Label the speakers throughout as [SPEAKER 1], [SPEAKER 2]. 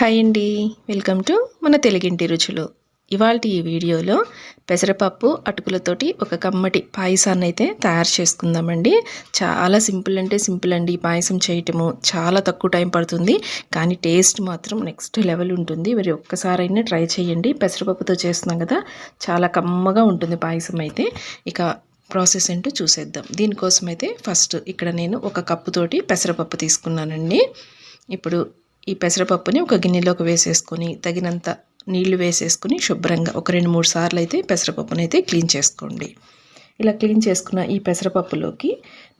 [SPEAKER 1] Hi అండి. Welcome to మన తెలుగింటి రుచులు. ఇవాళ ఈ వీడియోలో పెసరపప్పు అటుకులతోటి ఒక కమ్మటి పాయసాన్ని అయితే తయారు చేసుకుందామండి. చాలా సింపుల్ అంటే సింపుల్ అండి. ఈ పాయసం చేయటము చాలా తక్కువ టైం పడుతుంది. కానీ టేస్ట్ మాత్రం నెక్స్ట్ లెవెల్ ఉంటుంది. మరి ఒక్కసారైనా ట్రై చేయండి. పెసరపప్పుతో చేస్తున్నాం కదా చాలా కమ్మగా ఉంటుంది పాయసం అయితే. ఇక ప్రాసెస్ ఏంటో చూసేద్దాం. దీనికోసం అయితే ఫస్ట్ ఇక్కడ నేను ఒక కప్పుతోటి పెసరపప్పు తీసుకున్నానండి. ఇప్పుడు ఈ పెసరపప్పుని ఒక గిన్నెలోకి వేసేసుకొని తగినంత నీళ్ళు వేసేసుకుని శుభ్రంగా ఒక రెండు మూడు సార్లు అయితే పెసరపప్పుని అయితే క్లీన్ చేసుకోండి. ఇలా క్లీన్ చేసుకున్న ఈ పెసరపప్పులోకి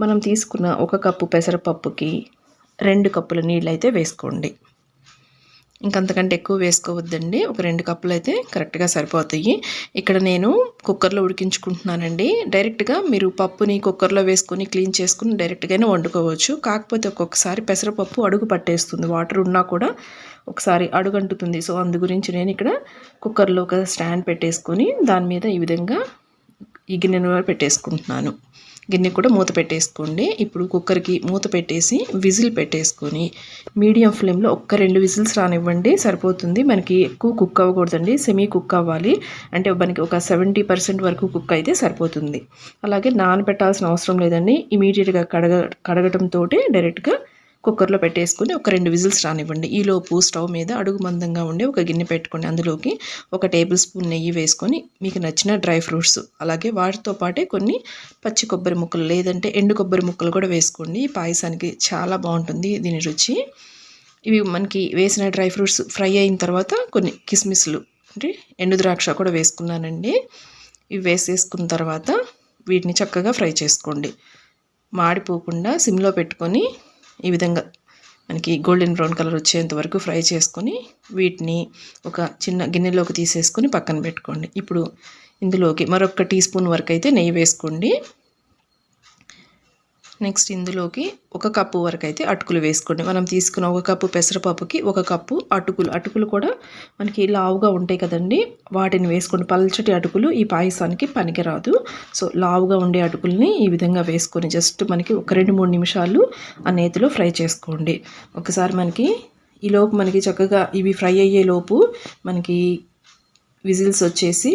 [SPEAKER 1] మనం తీసుకున్న ఒక కప్పు పెసరపప్పుకి రెండు కప్పుల నీళ్ళు అయితే వేసుకోండి. ఇంకంతకంటే ఎక్కువ వేసుకోవద్దండి. ఒక రెండు కప్పులు అయితే కరెక్ట్గా సరిపోతాయి. ఇక్కడ నేను కుక్కర్లో ఉడికించుకుంటున్నానండి. డైరెక్ట్గా మీరు పప్పుని కుక్కర్లో వేసుకొని క్లీన్ చేసుకుని డైరెక్ట్గానే వండుకోవచ్చు. కాకపోతే ఒక్కొక్కసారి పెసరపప్పు అడుగు పట్టేస్తుంది. వాటర్ ఉన్నా కూడా ఒకసారి అడుగంటుతుంది. సో అందు గురించి నేను ఇక్కడ కుక్కర్లో ఒక స్టాండ్ పెట్టేసుకొని దాని మీద ఈ విధంగా ఈ గిన్నెను పెట్టేసుకుంటున్నాను. గిన్నె కూడా మూత పెట్టేసుకోండి. ఇప్పుడు కుక్కర్కి మూత పెట్టేసి విజిల్ పెట్టేసుకొని మీడియం ఫ్లేమ్లో ఒక్క రెండు విజిల్స్ రానివ్వండి సరిపోతుంది. మనకి ఎక్కువ కుక్ అవ్వకూడదండి సెమీ కుక్ అవ్వాలి. అంటే మనకి ఒక సెవెంటీ పర్సెంట్ వరకు కుక్ అయితే సరిపోతుంది. అలాగే నానబెట్టాల్సిన అవసరం లేదండి. ఇమీడియట్గా కడగ కడగటంతో డైరెక్ట్గా కుక్కర్లో పెట్టేసుకుని ఒక రెండు విజిల్స్ రానివ్వండి. ఈలోపు స్టవ్ మీద అడుగు మందంగా ఉండే ఒక గిన్నె పెట్టుకోండి అందులోకి ఒక టేబుల్ స్పూన్ నెయ్యి వేసుకొని మీకు నచ్చిన డ్రై ఫ్రూట్స్ అలాగే వాటితో పాటే కొన్ని పచ్చి కొబ్బరి ముక్కలు లేదంటే ఎండు కొబ్బరి ముక్కలు కూడా వేసుకోండి. పాయసానికి చాలా బాగుంటుంది దీని రుచి. ఇవి మనకి వేసిన డ్రై ఫ్రూట్స్ ఫ్రై అయిన తర్వాత కొన్ని కిస్మిస్లు అంటే ఎండు ద్రాక్ష కూడా వేసుకున్నానండి. ఇవి వేసేసుకున్న తర్వాత వీటిని చక్కగా ఫ్రై చేసుకోండి. మాడిపోకుండా సిమ్లో పెట్టుకొని ఈ విధంగా మనకి గోల్డెన్ బ్రౌన్ కలర్ వచ్చేంత వరకు ఫ్రై చేసుకొని వీటిని ఒక చిన్న గిన్నెలోకి తీసేసుకొని పక్కన పెట్టుకోండి. ఇప్పుడు ఇందులోకి మరొక టీ స్పూన్ వరకు అయితే నెయ్యి వేసుకోండి. నెక్స్ట్ ఇందులోకి ఒక కప్పు వరకు అయితే అటుకులు వేసుకోండి. మనం తీసుకున్న ఒక కప్పు పెసరపప్పుకి ఒక కప్పు అటుకులు. అటుకులు కూడా మనకి లావుగా ఉంటాయి కదండి. వాటిని వేసుకోండి పల్చటి అటుకులు ఈ పాయసానికి పనికిరాదు. సో లావుగా ఉండే అటుకుల్ని ఈ విధంగా వేసుకొని జస్ట్ మనకి ఒక రెండు మూడు నిమిషాలు ఆ నేతిలో ఫ్రై చేసుకోండి. ఒకసారి మనకి ఈలోపు మనకి చక్కగా ఇవి ఫ్రై అయ్యే లోపు మనకి విజిల్స్ వచ్చేసి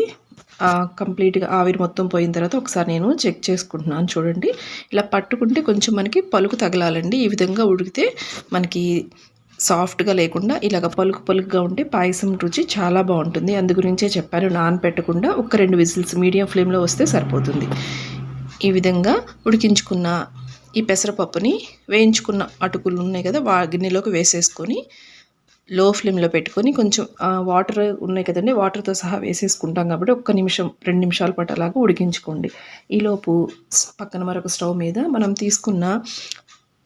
[SPEAKER 1] కంప్లీట్గా ఆవిరి మొత్తం పోయిన తర్వాత ఒకసారి నేను చెక్ చేసుకుంటున్నాను. చూడండి. ఇలా పట్టుకుంటే కొంచెం మనకి పలుకు తగలాలండి. ఈ విధంగా ఉడికితే మనకి సాఫ్ట్గా లేకుండా ఇలాగ పలుకు పలుకుగా ఉంటే పాయసం రుచి చాలా బాగుంటుంది. అందు గురించే చెప్పాను. నానపెట్టకుండా ఒక రెండు విజిల్స్ మీడియం ఫ్లేమ్లో వస్తే సరిపోతుంది. ఈ విధంగా ఉడికించుకున్న ఈ పెసరపప్పుని వేయించుకున్న అటుకులు ఉన్నాయి కదా వా గిన్నెలోకి వేసేసుకొని లో ఫ్లేమ్లో పెట్టుకొని కొంచెం వాటర్ ఉన్నాయి కదండి వాటర్తో సహా వేసేసుకుంటాం కాబట్టి ఒక్క నిమిషం రెండు నిమిషాల పాటు అలాగా ఉడికించుకోండి. ఈలోపు పక్కన మరొక స్టవ్ మీద మనం తీసుకున్న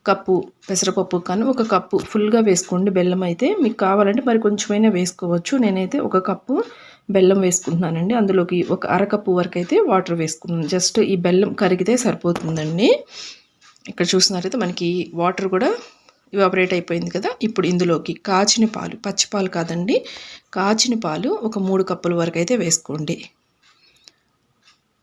[SPEAKER 1] కప్పు పెసరపప్పు కానీ ఒక కప్పు ఫుల్గా వేసుకోండి. బెల్లం అయితే మీకు కావాలంటే మరి కొంచెమైనా వేసుకోవచ్చు. నేనైతే ఒక కప్పు బెల్లం వేసుకుంటున్నానండి. అందులోకి ఒక అరకప్పు వరకు అయితే వాటర్ వేసుకున్నాను. జస్ట్ ఈ బెల్లం కరిగితే సరిపోతుందండి. ఇక్కడ చూసినారైతే మనకి వాటర్ కూడా ఇవాపరేట్ అయిపోయింది కదా. ఇప్పుడు ఇందులోకి కాచిన పాలు పచ్చి పాలు కాదండి. కాచిన పాలు ఒక మూడు కప్పుల వరకు అయితే వేసుకోండి.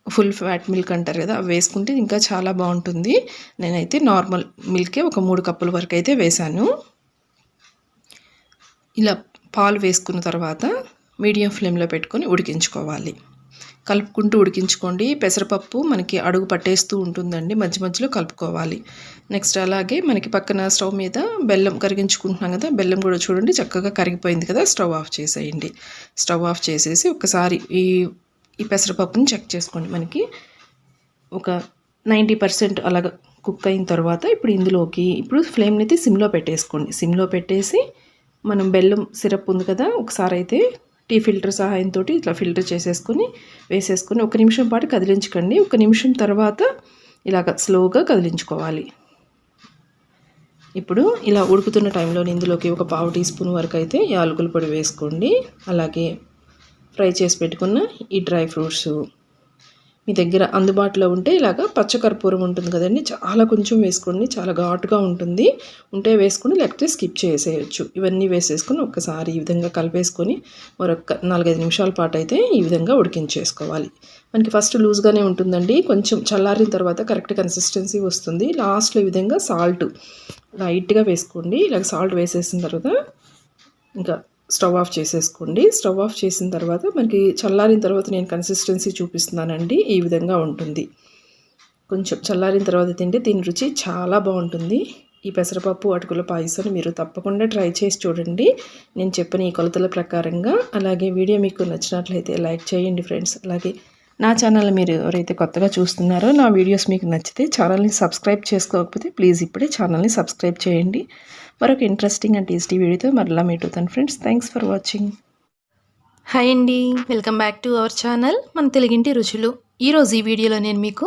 [SPEAKER 1] ఫుల్ ఫ్యాట్ మిల్క్ అంటారు కదా అవి వేసుకుంటే ఇంకా చాలా బాగుంటుంది. నేనైతే నార్మల్ మిల్కే ఒక మూడు కప్పుల వరకు అయితే వేశాను. ఇలా పాలు వేసుకున్న తర్వాత మీడియం ఫ్లేమ్లో పెట్టుకొని ఉడికించుకోవాలి. కలుపుకుంటూ ఉడికించుకోండి. పెసరపప్పు మనకి అడుగు పట్టేస్తూ ఉంటుందండి. మధ్య మధ్యలో కలుపుకోవాలి. నెక్స్ట్ అలాగే మనకి పక్కన స్టవ్ మీద బెల్లం కరిగించుకుంటున్నాం కదా బెల్లం కూడా చూడండి చక్కగా కరిగిపోయింది కదా స్టవ్ ఆఫ్ చేసేయండి. స్టవ్ ఆఫ్ చేసేసి ఒకసారి ఈ ఈ పెసరపప్పుని చెక్ చేసుకోండి. మనకి ఒక నైంటీ పర్సెంట్ అలాగ కుక్ అయిన తర్వాత ఇప్పుడు ఇందులోకి ఇప్పుడు ఫ్లేమ్ని అయితే సిమ్లో పెట్టేసుకోండి. సిమ్లో పెట్టేసి మనం బెల్లం సిరప్ ఉంది కదా ఒకసారి అయితే టీ ఫిల్టర్ సహాయంతో ఇట్లా ఫిల్టర్ చేసేసుకుని వేసేసుకుని ఒక నిమిషం పాటు కదిలించకండి. ఒక నిమిషం తర్వాత ఇలాగ స్లోగా కదిలించుకోవాలి. ఇప్పుడు ఇలా ఉడుకుతున్న టైంలో ఇందులోకి ఒక పావు టీ స్పూన్ వరకు అయితే యాలకుల పొడి వేసుకోండి. అలాగే ఫ్రై చేసి పెట్టుకున్న ఈ డ్రై ఫ్రూట్స్ మీ దగ్గర అందుబాటులో ఉంటే ఇలాగ పచ్చకర్పూరం ఉంటుంది కదండి. చాలా కొంచెం వేసుకోండి. చాలా ఘాటుగా ఉంటుంది. ఉంటే వేసుకొని లేకపోతే స్కిప్ చేసేయచ్చు. ఇవన్నీ వేసేసుకొని ఒక్కసారి ఈ విధంగా కలిపేసుకొని మరొక నాలుగైదు నిమిషాల పాటు అయితే ఈ విధంగా ఉడికించేసుకోవాలి. మనకి ఫస్ట్ లూజ్గానే ఉంటుందండి. కొంచెం చల్లారిన తర్వాత కరెక్ట్ కన్సిస్టెన్సీ వస్తుంది. లాస్ట్లో ఈ విధంగా సాల్ట్ లైట్గా వేసుకోండి. ఇలాగ సాల్ట్ వేసేసిన తర్వాత ఇంకా స్టవ్ ఆఫ్ చేసేసుకోండి. స్టవ్ ఆఫ్ చేసిన తర్వాత మనకి చల్లారిన తర్వాత నేను కన్సిస్టెన్సీ చూపిస్తున్నానండి. ఈ విధంగా ఉంటుంది. కొంచెం చల్లారిన తర్వాత తింటే దీని రుచి చాలా బాగుంటుంది. ఈ పెసరపప్పు అటుకుల పాయసాన్ని మీరు తప్పకుండా ట్రై చేసి చూడండి. నేను చెప్పిన ఈ కొలతల ప్రకారంగా. అలాగే వీడియో మీకు నచ్చినట్లయితే లైక్ చేయండి ఫ్రెండ్స్. అలాగే నా ఛానల్ మీరు ఎవరైతే కొత్తగా చూస్తున్నారో నా వీడియోస్ మీకు నచ్చితే ఛానల్ని సబ్స్క్రైబ్ చేసుకోకపోతే ప్లీజ్ ఇప్పుడే ఛానల్ని సబ్స్క్రైబ్ చేయండి. మరొక ఇంట్రెస్టింగ్ అండ్ టేస్టీ వీడియోతో మరలా మీట్ అవుతాను friends thanks for watching hi అండి welcome back to our channel మన తెలుగింటి రుచులు. ఈరోజు ఈ వీడియోలో నేను మీకు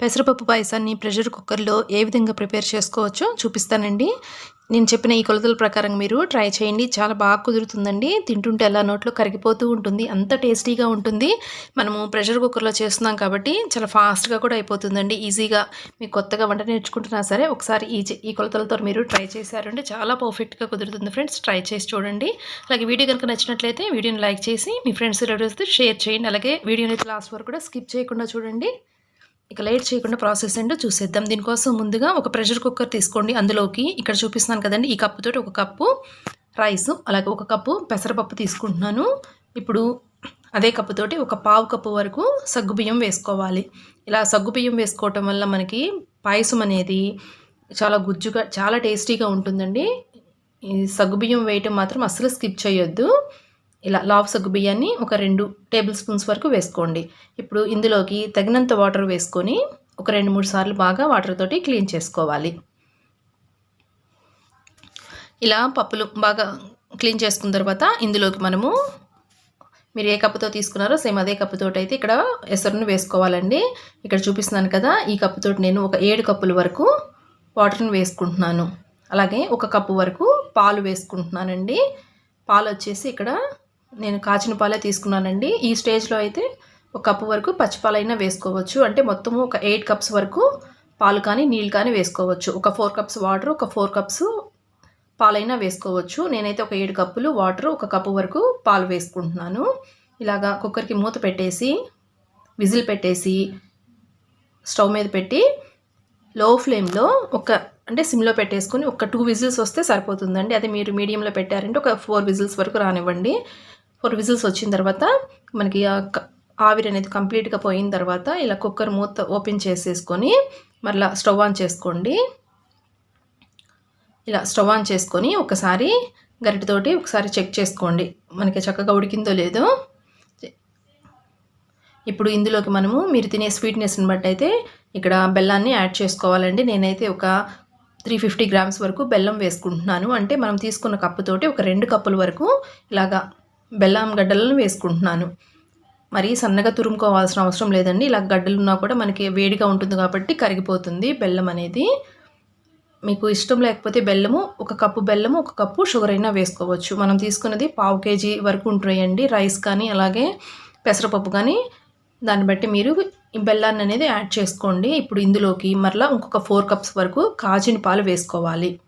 [SPEAKER 1] పెసరపప్పు పాయసాన్ని ప్రెషర్ కుక్కర్లో ఏ విధంగా ప్రిపేర్ చేసుకోవచ్చో చూపిస్తానండి. నేను చెప్పిన ఈ కొలతల ప్రకారం మీరు ట్రై చేయండి. చాలా బాగా కుదురుతుందండి. తింటుంటే అలా నోట్లో కరిగిపోతూ ఉంటుంది. అంత టేస్టీగా ఉంటుంది. మనము ప్రెషర్ కుక్కర్లో చేస్తున్నాం కాబట్టి చాలా ఫాస్ట్గా కూడా అయిపోతుందండి. ఈజీగా మీకు కొత్తగా వంట నేర్చుకుంటున్నా సరే ఒకసారి ఈ ఈ కొలతలతో మీరు ట్రై చేశారంటే చాలా పర్ఫెక్ట్గా కుదురుతుంది ఫ్రెండ్స్. ట్రై చేసి చూడండి. అలాగే వీడియో కనుక నచ్చినట్లయితే వీడియోని లైక్ చేసి మీ ఫ్రెండ్స్ రిలేటివ్స్తో షేర్ చేయండి. అలాగే వీడియోని లాస్ట్ వరకు కూడా స్కిప్ చేయకుండా చూడండి. ఇక లేట్ చేయకుండా ప్రాసెస్ ఏంటో చూసేద్దాం. దీనికోసం ముందుగా ఒక ప్రెషర్ కుక్కర్ తీసుకోండి. అందులోకి ఇక్కడ చూపిస్తున్నాను కదండి ఈ కప్పుతో ఒక కప్పు రైస్ అలాగే ఒక కప్పు పెసరపప్పు తీసుకుంటున్నాను. ఇప్పుడు అదే కప్పుతోటి ఒక పావు కప్పు వరకు సగ్గుబియ్యం వేసుకోవాలి. ఇలా సగ్గుబియ్యం వేసుకోవటం వల్ల మనకి పాయసం అనేది చాలా గుజ్జుగా చాలా టేస్టీగా ఉంటుందండి. ఈ సగ్గుబియ్యం వేయటం మాత్రం అస్సలు స్కిప్ చేయొద్దు. ఇలా లావ్ సగ్గు బియ్యాన్ని ఒక రెండు టేబుల్ స్పూన్స్ వరకు వేసుకోండి. ఇప్పుడు ఇందులోకి తగినంత వాటర్ వేసుకొని ఒక రెండు మూడు సార్లు బాగా వాటర్ తోటి క్లీన్ చేసుకోవాలి. ఇలా పప్పులు బాగా క్లీన్ చేసుకున్న తర్వాత ఇందులోకి మనము మీరు ఏ కప్పుతో తీసుకున్నారో సేమ్ అదే కప్పుతో అయితే ఇక్కడ ఎసరును వేసుకోవాలండి. ఇక్కడ చూపిస్తున్నాను కదా ఈ కప్పుతో నేను ఒక ఏడు కప్పుల వరకు వాటర్ని వేసుకుంటున్నాను. అలాగే ఒక కప్పు వరకు పాలు వేసుకుంటున్నానండి. పాలు వచ్చేసి ఇక్కడ నేను కాచిన పాలే తీసుకున్నానండి. ఈ స్టేజ్లో అయితే ఒక కప్పు వరకు పచ్చిపాలైనా వేసుకోవచ్చు. అంటే మొత్తము ఒక ఎయిట్ కప్స్ వరకు పాలు కానీ నీళ్ళు కానీ వేసుకోవచ్చు. ఒక ఫోర్ కప్స్ వాటర్ ఒక ఫోర్ కప్స్ పాలైనా వేసుకోవచ్చు. నేనైతే ఒక ఏడు కప్పులు వాటర్ ఒక కప్పు వరకు పాలు వేసుకుంటున్నాను. ఇలాగా కుక్కర్కి మూత పెట్టేసి విజిల్ పెట్టేసి స్టవ్ మీద పెట్టి లో ఫ్లేమ్లో ఒక అంటే సిమ్లో పెట్టేసుకొని ఒక టూ విజిల్స్ వస్తే సరిపోతుందండి. అదే మీరు మీడియంలో పెట్టారంటే ఒక ఫోర్ విజిల్స్ వరకు రానివ్వండి. ఫోర్ విజిల్స్ వచ్చిన తర్వాత మనకి ఆవిరి అనేది కంప్లీట్గా పోయిన తర్వాత ఇలా కుక్కర్ మూత ఓపెన్ చేసేసుకొని మరలా స్టవ్ ఆన్ చేసుకోండి. ఇలా స్టవ్ ఆన్ చేసుకొని ఒకసారి గరిటతోటి ఒకసారి చెక్ చేసుకోండి. మనకి చక్కగా ఉడికిందో లేదో. ఇప్పుడు ఇందులోకి మనము మీరు తినే స్వీట్నెస్ని బట్టి అయితే ఇక్కడ బెల్లాన్ని యాడ్ చేసుకోవాలండి. నేనైతే ఒక త్రీ ఫిఫ్టీ గ్రామ్స్ వరకు బెల్లం వేసుకుంటున్నాను. అంటే మనం తీసుకున్న కప్పుతోటి ఒక రెండు కప్పుల వరకు ఇలాగా బెల్లం గడ్డలను వేసుకుంటున్నాను. మరీ సన్నగా తురుముకోవాల్సిన అవసరం లేదండి. ఇలా గడ్డలు ఉన్నా కూడా మనకి వేడిగా ఉంటుంది కాబట్టి కరిగిపోతుంది బెల్లం అనేది. మీకు ఇష్టం లేకపోతే బెల్లము ఒక కప్పు బెల్లము ఒక కప్పు షుగర్ అయినా వేసుకోవచ్చు. మనం తీసుకున్నది పావు కేజీ వరకు ఉంటాయండి. రైస్ కానీ అలాగే పెసరపప్పు కానీ. దాన్ని బట్టి మీరు ఈ బెల్లాన్ని అనేది యాడ్ చేసుకోండి. ఇప్పుడు ఇందులోకి మరలా ఇంకొక ఫోర్ కప్స్ వరకు కాచిన పాలు వేసుకోవాలి.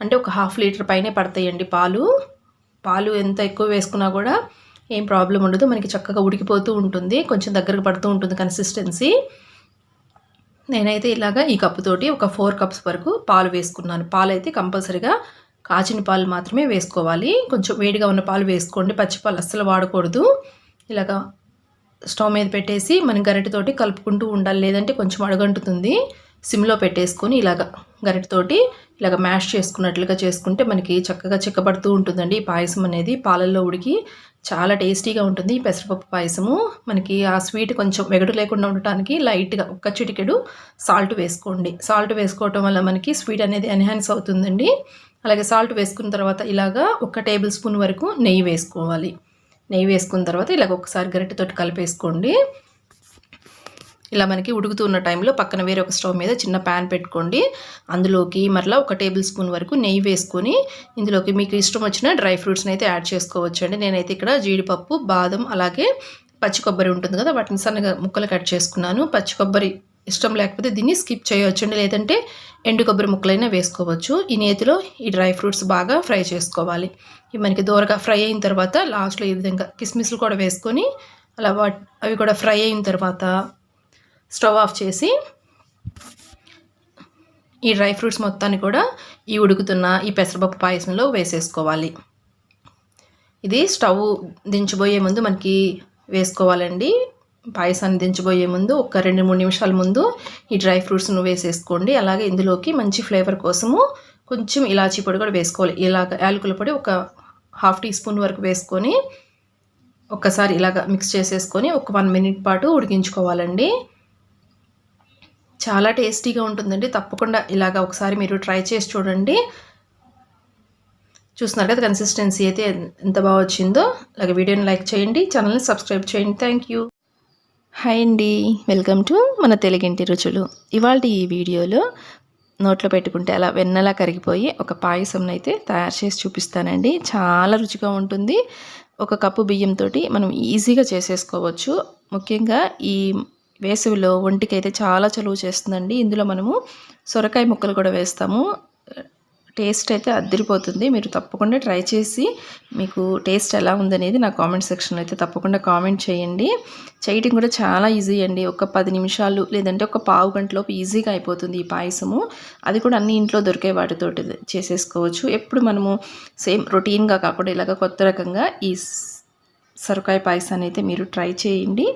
[SPEAKER 1] అంటే ఒక హాఫ్ లీటర్ పైనే పడతాయండి పాలు. పాలు ఎంత ఎక్కువ వేసుకున్నా కూడా ఏం ప్రాబ్లం ఉండదు. మనకి చక్కగా ఉడికిపోతూ ఉంటుంది. కొంచెం దగ్గరకు పడుతూ ఉంటుంది కన్సిస్టెన్సీ. నేనైతే ఇలాగా ఈ కప్పుతోటి ఒక ఫోర్ కప్స్ వరకు పాలు వేసుకున్నాను. పాలు అయితే కంపల్సరీగా కాచిన పాలు మాత్రమే వేసుకోవాలి. కొంచెం వేడిగా ఉన్న పాలు వేసుకోండి. పచ్చిపాలు అస్సలు వాడకూడదు. ఇలాగా స్టవ్ మీద పెట్టేసి మనం గరిటెతోటి కలుపుకుంటూ ఉండాలి. లేదంటే కొంచెం అడగంటుతుంది. సిమ్లో పెట్టేసుకొని ఇలాగా. గరిటతోటి ఇలాగ మ్యాష్ చేసుకున్నట్లుగా చేసుకుంటే మనకి చక్కగా చిక్కబడుతూ ఉంటుందండి. ఈ పాయసం అనేది పాలల్లో ఉడికి చాలా టేస్టీగా ఉంటుంది. ఈ పెసరపప్పు పాయసము మనకి ఆ స్వీట్ కొంచెం వెగడు లేకుండా ఉండటానికి లైట్గా ఒక్క చిటికెడు సాల్ట్ వేసుకోండి. సాల్ట్ వేసుకోవటం వల్ల మనకి స్వీట్ అనేది ఎన్హాన్స్ అవుతుందండి. అలాగే సాల్ట్ వేసుకున్న తర్వాత ఇలాగా ఒక టేబుల్ స్పూన్ వరకు నెయ్యి వేసుకోవాలి. నెయ్యి వేసుకున్న తర్వాత ఇలాగ ఒకసారి గరిటెతోటి కలిపేసుకోండి. ఇలా మనకి ఉడుకుతున్న టైంలో పక్కన వేరే ఒక స్టవ్ మీద చిన్న ప్యాన్ పెట్టుకోండి. అందులోకి మరలా ఒక టేబుల్ స్పూన్ వరకు నెయ్యి వేసుకొని ఇందులోకి మీకు ఇష్టం వచ్చిన డ్రై ఫ్రూట్స్ని అయితే యాడ్ చేసుకోవచ్చు అండి నేనైతే ఇక్కడ జీడిపప్పు బాదం అలాగే పచ్చి కొబ్బరి ఉంటుంది కదా వాటిని సన్నగా ముక్కలు కట్ చేసుకున్నాను. పచ్చి కొబ్బరి ఇష్టం లేకపోతే దీన్ని స్కిప్ చేయవచ్చు అండి లేదంటే ఎండు కొబ్బరి ముక్కలైనా వేసుకోవచ్చు. ఈ నేతిలో ఈ డ్రై ఫ్రూట్స్ బాగా ఫ్రై చేసుకోవాలి. ఇవి మనకి దూరగా ఫ్రై అయిన తర్వాత లాస్ట్లో ఈ విధంగా కిస్మిస్లు కూడా వేసుకొని అలా అవి కూడా ఫ్రై అయిన తర్వాత స్టవ్ ఆఫ్ చేసి ఈ డ్రై ఫ్రూట్స్ మొత్తాన్ని కూడా ఈ ఉడుకుతున్న ఈ పెసరపప్పు పాయసంలో వేసేసుకోవాలి. ఇది స్టవ్ దించబోయే ముందు మనకి వేసుకోవాలండి. పాయసాన్ని దించబోయే ముందు ఒక రెండు మూడు నిమిషాల ముందు ఈ డ్రై ఫ్రూట్స్ను వేసేసుకోండి. అలాగే ఇందులోకి మంచి ఫ్లేవర్ కోసము కొంచెం ఇలాచీ పొడి కూడా వేసుకోవాలి. ఇలాగ యాలకుల పొడి ఒక హాఫ్ టీ స్పూన్ వరకు వేసుకొని ఒక్కసారి ఇలాగ మిక్స్ చేసేసుకొని ఒక వన్ మినిట్ పాటు ఉడికించుకోవాలండి. చాలా టేస్టీగా ఉంటుందండి. తప్పకుండా ఇలాగ ఒకసారి మీరు ట్రై చేసి చూడండి. చూస్తున్నారు కదా కన్సిస్టెన్సీ అయితే ఎంత బాగా వచ్చిందో. అలాగే వీడియోని లైక్ చేయండి ఛానల్ని సబ్స్క్రైబ్ చేయండి. థ్యాంక్ యూ హాయ్ అండి. వెల్కమ్ టు మన తెలుగింటి రుచులు. ఇవాళ ఈ వీడియోలో నోట్లో పెట్టుకుంటే అలా వెన్నలా కరిగిపోయి ఒక పాయసం అయితే తయారు చేసి చూపిస్తానండి. చాలా రుచిగా ఉంటుంది. ఒక కప్పు బియ్యంతో మనం ఈజీగా చేసేసుకోవచ్చు. ముఖ్యంగా ఈ వేసవిలో ఒంటికి అయితే చాలా చలువ చేస్తుందండి. ఇందులో మనము సొరకాయ ముక్కలు కూడా వేస్తాము. టేస్ట్ అయితే అద్దరిపోతుంది. మీరు తప్పకుండా ట్రై చేసి మీకు టేస్ట్ ఎలా ఉందనేది నా కామెంట్ సెక్షన్లో అయితే తప్పకుండా కామెంట్ చేయండి. చేయటం కూడా చాలా ఈజీ అండి. ఒక పది నిమిషాలు లేదంటే ఒక పావు గంటలోపు ఈజీగా అయిపోతుంది ఈ పాయసము. అది కూడా అన్ని ఇంట్లో దొరికే వాటితోటి చేసేసుకోవచ్చు. ఎప్పుడు మనము సేమ్ రొటీన్గా కాకుండా ఇలాగ కొత్త రకంగా ఈ సొరకాయ పాయసాన్ని అయితే మీరు ట్రై చేయండి.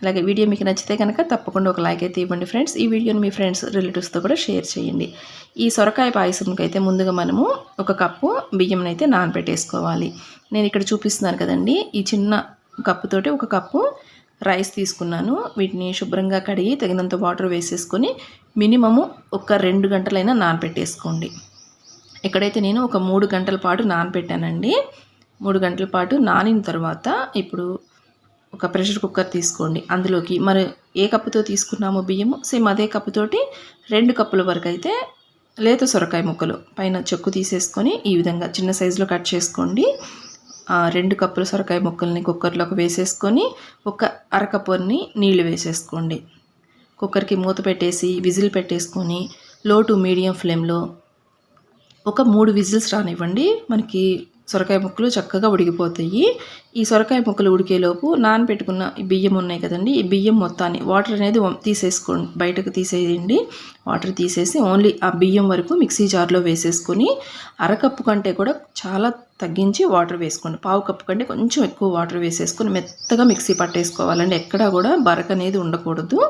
[SPEAKER 1] అలాగే వీడియో మీకు నచ్చితే కనుక తప్పకుండా ఒక లైక్ అయితే ఇవ్వండి ఫ్రెండ్స్ ఈ వీడియోని మీ ఫ్రెండ్స్ రిలేటివ్స్తో కూడా షేర్ చేయండి. ఈ సొరకాయ పాయసంకి అయితే ముందుగా మనము ఒక కప్పు బియ్యం అయితే నానబెట్టేసుకోవాలి. నేను ఇక్కడ చూపిస్తున్నాను కదండి ఈ చిన్న కప్పుతోటి ఒక కప్పు రైస్ తీసుకున్నాను. వీటిని శుభ్రంగా కడిగి తగినంత వాటర్ వేసేసుకొని మినిమము ఒక రెండు గంటలైనా నానబెట్టేసుకోండి. ఇక్కడైతే నేను ఒక మూడు గంటల పాటు నానబెట్టానండి. మూడు గంటల పాటు నానిన తర్వాత ఇప్పుడు ఒక ప్రెషర్ కుక్కర్ తీసుకోండి. అందులోకి మరి ఏ కప్పుతో తీసుకున్నామో బియ్యము సేమ్ అదే కప్పుతోటి రెండు కప్పుల వరకు అయితే లేత సొరకాయ ముక్కలు. పైన చెక్కు తీసేసుకొని ఈ విధంగా చిన్న సైజులో కట్ చేసుకోండి. రెండు కప్పుల సొరకాయ ముక్కల్ని కుక్కర్లోకి వేసేసుకొని ఒక అరకప్పుని నీళ్ళు వేసేసుకోండి. కుక్కర్కి మూత పెట్టేసి విజిల్ పెట్టేసుకొని లో టు మీడియం ఫ్లేమ్లో ఒక మూడు విజిల్స్ రానివ్వండి. మనకి సొరకాయ ముక్కలు చక్కగా ఉడికిపోతాయి. ఈ సొరకాయ ముక్కలు ఉడికేలోపు నానబెట్టుకున్న ఈ బియ్యం ఉన్నాయి కదండి ఈ బియ్యం మొత్తాన్ని వాటర్ అనేది తీసేసుకోండి. బయటకు తీసేయండి. వాటర్ తీసేసి ఓన్లీ ఆ బియ్యం వరకు మిక్సీ జార్లో వేసేసుకొని అరకప్పు కంటే కూడా చాలా తగ్గించి వాటర్ వేసుకోండి. పావు కప్పు కంటే కొంచెం ఎక్కువ వాటర్ వేసేసుకొని మెత్తగా మిక్సీ పట్టేసుకోవాలండి. ఎక్కడా కూడా బరక అనేది ఉండకూడదు.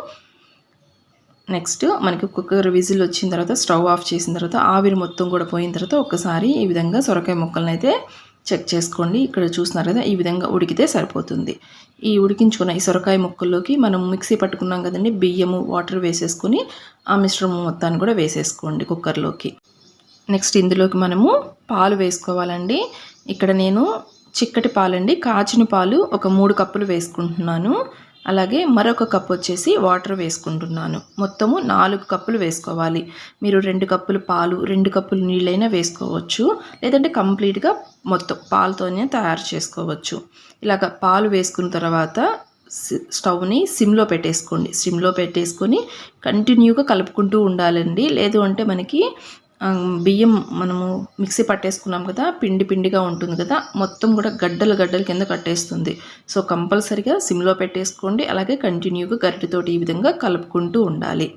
[SPEAKER 1] నెక్స్ట్ మనకి కుక్కర్ విజిల్ వచ్చిన తర్వాత స్టవ్ ఆఫ్ చేసిన తర్వాత ఆవిరి మొత్తం కూడా పోయిన తర్వాత ఒకసారి ఈ విధంగా సొరకాయ ముక్కలను అయితే చెక్ చేసుకోండి. ఇక్కడ చూస్తున్నారు కదా ఈ విధంగా ఉడికితే సరిపోతుంది. ఈ ఉడికించుకున్న ఈ సొరకాయ ముక్కల్లోకి మనం మిక్సీ పట్టుకున్నాం కదండి బియ్యము వాటర్ వేసేసుకొని ఆ మిశ్రమం మొత్తాన్ని కూడా వేసేసుకోండి కుక్కర్లోకి. నెక్స్ట్ ఇందులోకి మనము పాలు వేసుకోవాలండి. ఇక్కడ నేను చిక్కటి పాలండి కాచిన పాలు ఒక మూడు కప్పులు వేసుకుంటున్నాను. అలాగే మరొక కప్ వచ్చేసి వాటర్ వేసుకుంటున్నాను. మొత్తము నాలుగు కప్పులు వేసుకోవాలి. మీరు రెండు కప్పులు పాలు రెండు కప్పులు నీళ్ళైనా వేసుకోవచ్చు. లేదంటే కంప్లీట్గా మొత్తం పాలతోనే తయారు చేసుకోవచ్చు. ఇలాగ పాలు వేసుకున్న తర్వాత స్టవ్ని సిమ్లో పెట్టేసుకోండి. సిమ్లో పెట్టేసుకొని కంటిన్యూగా కలుపుకుంటూ ఉండాలండి. లేదు అంటే మనకి బియ్యం మనము మిక్సీ పట్టేసుకున్నాం కదా పిండి పిండిగా ఉంటుంది కదా మొత్తం కూడా గడ్డలు గడ్డల కింద కట్టేస్తుంది. సో కంపల్సరిగా సిమ్లో పెట్టేసుకోండి అలాగే కంటిన్యూగా గరిటితోటి ఈ విధంగా కలుపుకుంటూ ఉండాలి.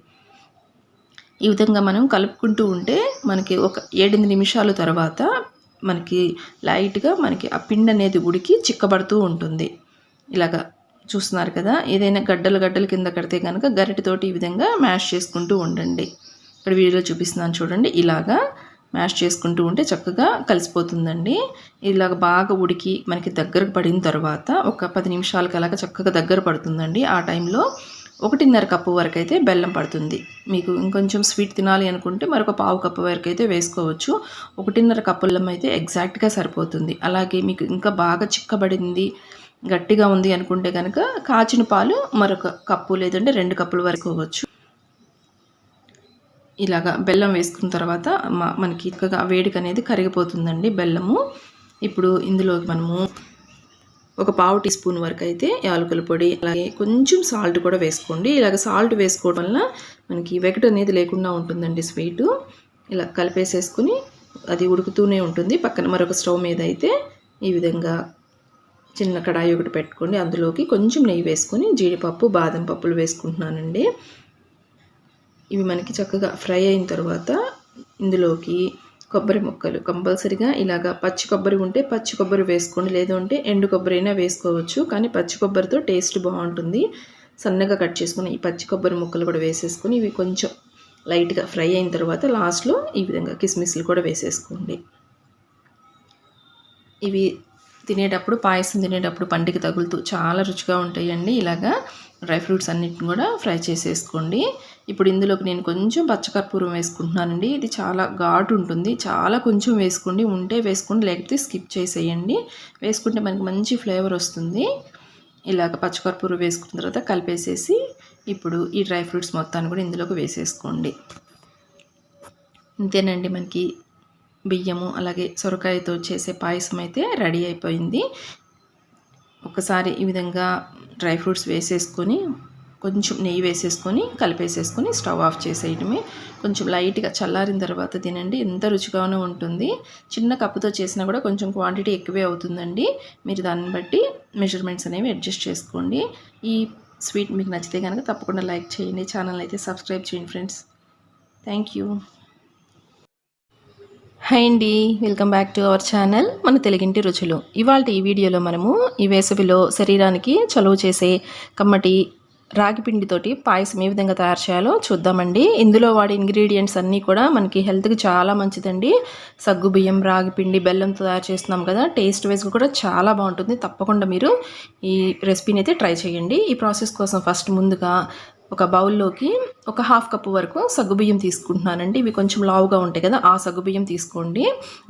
[SPEAKER 1] ఈ విధంగా మనం కలుపుకుంటూ ఉంటే మనకి ఒక ఏడెనిమిది నిమిషాల తర్వాత మనకి లైట్గా మనకి ఆ పిండి అనేది ఉడికి చిక్కబడుతూ ఉంటుంది. ఇలాగా చూస్తున్నారు కదా ఏదైనా గడ్డలు గడ్డల కింద కడితే కనుక గరిటితోటి ఈ విధంగా మ్యాష్ చేసుకుంటూ ఉండండి. ఇక్కడ వీడియోలో చూపిస్తున్నాను చూడండి. ఇలాగా మ్యాష్ చేసుకుంటూ ఉంటే చక్కగా కలిసిపోతుందండి. ఇలాగ బాగా ఉడికి మనకి దగ్గరకు పడిన తర్వాత ఒక పది నిమిషాలకి అలాగ చక్కగా దగ్గర పడుతుందండి. ఆ టైంలో ఒకటిన్నర కప్పు వరకు అయితే బెల్లం పడుతుంది. మీకు ఇంకొంచెం స్వీట్ తినాలి అనుకుంటే మరొక పావు కప్పు వరకు అయితే వేసుకోవచ్చు. ఒకటిన్నర కప్పు బెల్లం అయితే ఎగ్జాక్ట్గా సరిపోతుంది. అలాగే మీకు ఇంకా బాగా చిక్కబడింది గట్టిగా ఉంది అనుకుంటే కనుక కాచిన పాలు మరొక కప్పు లేదంటే రెండు కప్పుల వరకు అవ్వచ్చు ఇలాగా బెల్లం వేసుకున్న తర్వాత మనకి ఇక్కగా అనేది కరిగిపోతుందండి బెల్లము. ఇప్పుడు ఇందులోకి మనము ఒక పావు టీ స్పూన్ వరకు అయితే యాలకుల పొడి అలాగే కొంచెం సాల్ట్ కూడా వేసుకోండి. ఇలాగ సాల్ట్ వేసుకోవడం వల్ల మనకి వెగట్ అనేది లేకుండా ఉంటుందండి స్వీటు. ఇలా కలిపేసేసుకుని అది ఉడుకుతూనే ఉంటుంది. పక్కన మరొక స్టవ్ మీద అయితే ఈ విధంగా చిన్న కడాయి ఒకటి పెట్టుకోండి. అందులోకి కొంచెం నెయ్యి వేసుకొని జీడిపప్పు బాదం పప్పులు వేసుకుంటున్నానండి. ఇవి మనకి చక్కగా ఫ్రై అయిన తర్వాత ఇందులోకి కొబ్బరి ముక్కలు కంపల్సరిగా ఇలాగా పచ్చి కొబ్బరి ఉంటే పచ్చి కొబ్బరి వేసుకోండి లేదంటే ఎండు కొబ్బరి అయినా వేసుకోవచ్చు. కానీ పచ్చి కొబ్బరితో టేస్ట్ బాగుంటుంది. సన్నగా కట్ చేసుకుని ఈ పచ్చి కొబ్బరి ముక్కలు కూడా వేసేసుకొని ఇవి కొంచెం లైట్గా ఫ్రై అయిన తర్వాత లాస్ట్లో ఈ విధంగా కిస్మిస్లు కూడా వేసేసుకోండి. ఇవి తినేటప్పుడు పాయసం తినేటప్పుడు పంటికి తగులుతూ చాలా రుచిగా ఉంటాయండి. ఇలాగా డ్రై ఫ్రూట్స్ అన్నిటిని కూడా ఫ్రై చేసేసుకోండి. ఇప్పుడు ఇందులోకి నేను కొంచెం పచ్చకర్పూరం వేసుకుంటున్నానండి. ఇది చాలా ఘాటు ఉంటుంది. చాలా కొంచెం వేసుకోండి. ఉంటే వేసుకోండి. లేకపోతే స్కిప్ చేసేయండి. వేసుకుంటే మనకి మంచి ఫ్లేవర్ వస్తుంది. ఇలాగ పచ్చకర్పూరం వేసుకున్న తర్వాత కలిపేసేసి ఇప్పుడు ఈ డ్రై ఫ్రూట్స్ మొత్తాన్ని కూడా ఇందులోకి వేసేసుకోండి. ఇంతేనండి మనకి బియ్యము అలాగే సొరకాయతో చేసే పాయసం అయితే రెడీ అయిపోయింది. ఒకసారి ఈ విధంగా డ్రై ఫ్రూట్స్ వేసేసుకొని కొంచెం నెయ్యి వేసేసుకొని కలిపేసేసుకొని స్టవ్ ఆఫ్ చేసేయడమే. కొంచెం లైట్గా చల్లారిన తర్వాత తినండి ఎంత రుచిగానే ఉంటుంది. చిన్న కప్పుతో చేసినా కూడా కొంచెం క్వాంటిటీ ఎక్కువే అవుతుందండి. మీరు దాన్ని బట్టి మెజర్మెంట్స్ అనేవి అడ్జస్ట్ చేసుకోండి. ఈ స్వీట్ మీకు నచ్చితే కనుక తప్పకుండా లైక్ చేయండి. ఛానల్ అయితే సబ్స్క్రైబ్ చేయండి ఫ్రెండ్స్. Thank you. హాయ్ అండి welcome back to our channel మన తెలుగింటి రుచులు. ఇవాళ ఈ వీడియోలో మనము ఈ వేసవిలో శరీరానికి చలువ చేసే కమ్మటి రాగి పిండితోటి పాయసం ఏ విధంగా తయారు చేయాలో చూద్దామండి. ఇందులో వాడే ఇంగ్రీడియంట్స్ అన్నీ కూడా మనకి హెల్త్కి చాలా మంచిదండి. సగ్గు బియ్యం రాగి పిండి బెల్లంతో తయారు చేస్తున్నాం కదా టేస్ట్ వైజ్గా కూడా చాలా బాగుంటుంది. తప్పకుండా మీరు ఈ రెసిపీని అయితే ట్రై చేయండి. ఈ ప్రాసెస్ కోసం ఫస్ట్ ముందుగా ఒక బౌల్లోకి ఒక హాఫ్ కప్పు వరకు సగ్గుబియ్యం తీసుకుంటున్నానండి. ఇవి కొంచెం లావుగా ఉంటాయి కదా ఆ సగ్గుబియ్యం తీసుకోండి.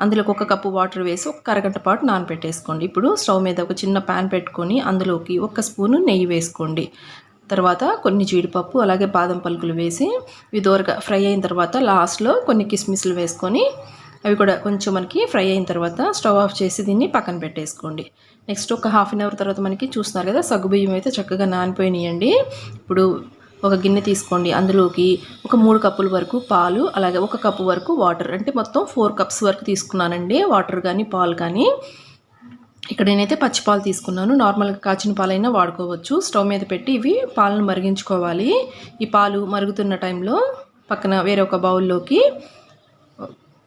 [SPEAKER 1] అందులోకి ఒక కప్పు వాటర్ వేసి ఒక అరగంట పాటు నానబెట్టేసుకోండి. ఇప్పుడు స్టవ్ మీద ఒక చిన్న ప్యాన్ పెట్టుకొని అందులోకి ఒక స్పూను నెయ్యి వేసుకోండి. తర్వాత కొన్ని జీడిపప్పు అలాగే బాదం పలుకులు వేసి ఇవి దూరగా ఫ్రై అయిన తర్వాత లాస్ట్లో కొన్ని కిస్మిస్లు వేసుకొని అవి కూడా కొంచెం మనకి ఫ్రై అయిన తర్వాత స్టవ్ ఆఫ్ చేసి దీన్ని పక్కన పెట్టేసుకోండి. నెక్స్ట్ ఒక హాఫ్ అన్ అవర్ తర్వాత మనకి చూస్తున్నారు కదా సగ్గుబియ్యం అయితే చక్కగా నానిపోయినాయండి. ఇప్పుడు ఒక గిన్నె తీసుకోండి. అందులోకి ఒక మూడు కప్పుల వరకు పాలు అలాగే ఒక కప్పు వరకు వాటర్. అంటే మొత్తం ఫోర్ కప్స్ వరకు తీసుకున్నానండి. వాటర్ కానీ పాలు కానీ ఇక్కడ నేనైతే పచ్చి పాలు తీసుకున్నాను. నార్మల్గా కాచిన పాలైనా వాడుకోవచ్చు. స్టవ్ మీద పెట్టి ఇవి పాలను మరిగించుకోవాలి. ఈ పాలు మరుగుతున్న టైంలో పక్కన వేరే ఒక బౌల్లోకి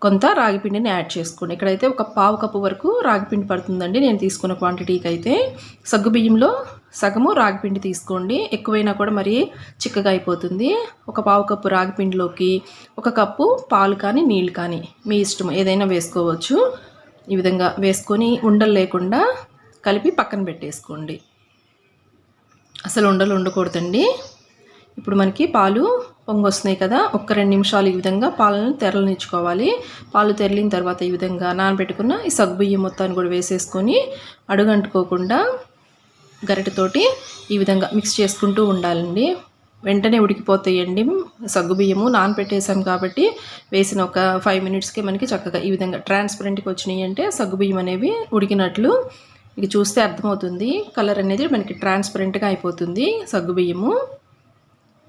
[SPEAKER 1] కొంత రాగిపిండిని యాడ్ చేసుకోండి. ఇక్కడైతే ఒక పావు కప్పు వరకు రాగిపిండి పడుతుందండి. నేను తీసుకున్న క్వాంటిటీకి అయితే. సగ్గుబియ్యంలో సగము రాగిపిండి తీసుకోండి. ఎక్కువైనా కూడా మరి చిక్కగా అయిపోతుంది. ఒక పావు కప్పు రాగిపిండిలోకి ఒక కప్పు పాలు కానీ నీళ్ళు కానీ మీ ఇష్టం ఏదైనా వేసుకోవచ్చు. ఈ విధంగా వేసుకొని ఉండలు లేకుండా కలిపి పక్కన పెట్టేసుకోండి. అసలు ఉండలు ఉండకూడదండి. ఇప్పుడు మనకి పాలు పొంగొస్తున్నాయి కదా ఒక్క రెండు నిమిషాలు ఈ విధంగా పాలను తెరలనిచ్చుకోవాలి. పాలు తెరలిన తర్వాత ఈ విధంగా నానబెట్టుకున్న ఈ సగ్గుబియ్యం మొత్తాన్ని కూడా వేసేసుకొని అడుగంటుకోకుండా గరిటతోటి ఈ విధంగా మిక్స్ చేసుకుంటూ ఉండాలండి. వెంటనే ఉడికిపోతాయండి. సగ్గుబియ్యము నానపెట్టేసాం కాబట్టి వేసిన ఒక ఫైవ్ మినిట్స్కి మనకి చక్కగా ఈ విధంగా ట్రాన్స్పరెంట్కి వచ్చినాయి అంటే సగ్గుబియ్యం అనేవి ఉడికినట్లు ఇక చూస్తే అర్థమవుతుంది. కలర్ అనేది మనకి ట్రాన్స్పరెంట్గా అయిపోతుంది సగ్గుబియ్యము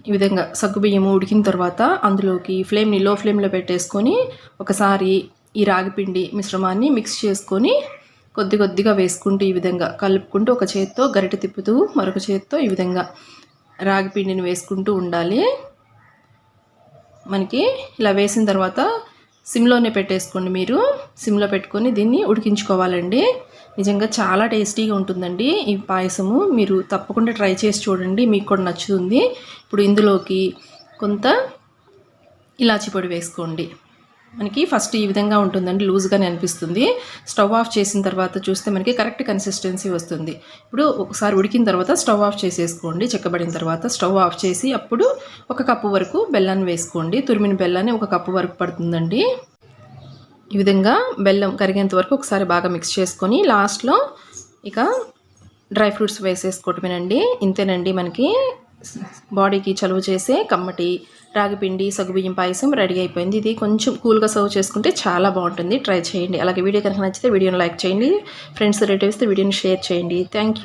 [SPEAKER 1] ఈ విధంగా సగ్గుబియ్యము ఉడికిన తర్వాత అందులోకి ఫ్లేమ్ని లో ఫ్లేమ్లో పెట్టేసుకొని ఒకసారి ఈ రాగిపిండి మిశ్రమాన్ని మిక్స్ చేసుకొని కొద్ది కొద్దిగా వేసుకుంటూ ఈ విధంగా కలుపుకుంటూ ఒక చేత్తో గరిట తిప్పుతూ మరొక చేత్తో ఈ విధంగా రాగి పిండిని వేసుకుంటూ ఉండాలి. మనకి ఇలా వేసిన తర్వాత సిమ్లోనే పెట్టేసుకోండి మీరు. సిమ్లో పెట్టుకొని దీన్ని ఉడికించుకోవాలండి. నిజంగా చాలా టేస్టీగా ఉంటుందండి ఈ పాయసము. మీరు తప్పకుండా ట్రై చేసి చూడండి మీకు కూడా నచ్చుతుంది. ఇప్పుడు ఇందులోకి కొంత ఇలాచి పొడి వేసుకోండి. మనకి ఫస్ట్ ఈ విధంగా ఉంటుందండి లూజ్గానే అనిపిస్తుంది. స్టవ్ ఆఫ్ చేసిన తర్వాత చూస్తే మనకి కరెక్ట్ కన్సిస్టెన్సీ వస్తుంది. ఇప్పుడు ఒకసారి ఉడికిన తర్వాత స్టవ్ ఆఫ్ చేసేసుకోండి. చెక్కబడిన తర్వాత స్టవ్ ఆఫ్ చేసి అప్పుడు ఒక కప్పు వరకు బెల్లాన్ని వేసుకోండి. తురిమిన బెల్లాన్ని ఒక కప్పు వరకు పడుతుందండి. ఈ విధంగా బెల్లం కరిగేంత వరకు ఒకసారి బాగా మిక్స్ చేసుకొని లాస్ట్లో ఇక డ్రై ఫ్రూట్స్ వేసేసుకోవటమేనండి. ఇంతేనండి మనకి బాడీకి చలువ చేసే కమ్మటి రాగిపిండి సగుబియ్యం పాయసం రెడీ అయిపోయింది. ఇది కొంచెం కూల్గా సర్వ్ చేసుకుంటే చాలా బాగుంటుంది. ట్రై చేయండి. అలాగే వీడియో కనుక నచ్చితే వీడియోని లైక్ చేయండి. ఫ్రెండ్స్ రిలేటివ్స్తో వీడియోని షేర్ చేయండి. థ్యాంక్